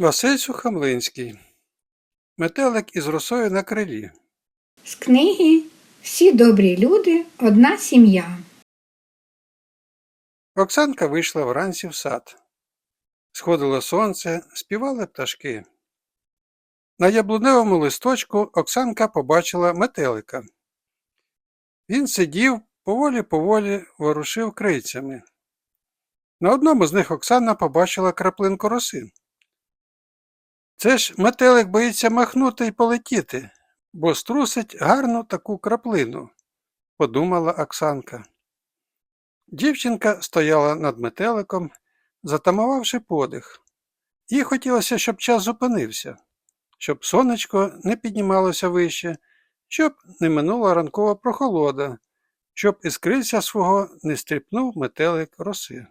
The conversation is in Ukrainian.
Василь Сухомлинський. Метелик із росою на крилі. З книги Всі добрі люди, одна сім'я. Оксанка вийшла вранці в сад. Сходило сонце, співали пташки. На яблуневому листочку Оксанка побачила метелика. Він сидів, поволі-поволі ворушив крильцями. На одному з них Оксана побачила краплинку роси. Це ж метелик боїться махнути і полетіти, бо струсить гарну таку краплину, подумала Оксанка. Дівчинка стояла над метеликом, затамувавши подих. Їй хотілося, щоб час зупинився, щоб сонечко не піднімалося вище, щоб не минула ранкова прохолода, щоб із крильця свого не стріпнув метелик роси.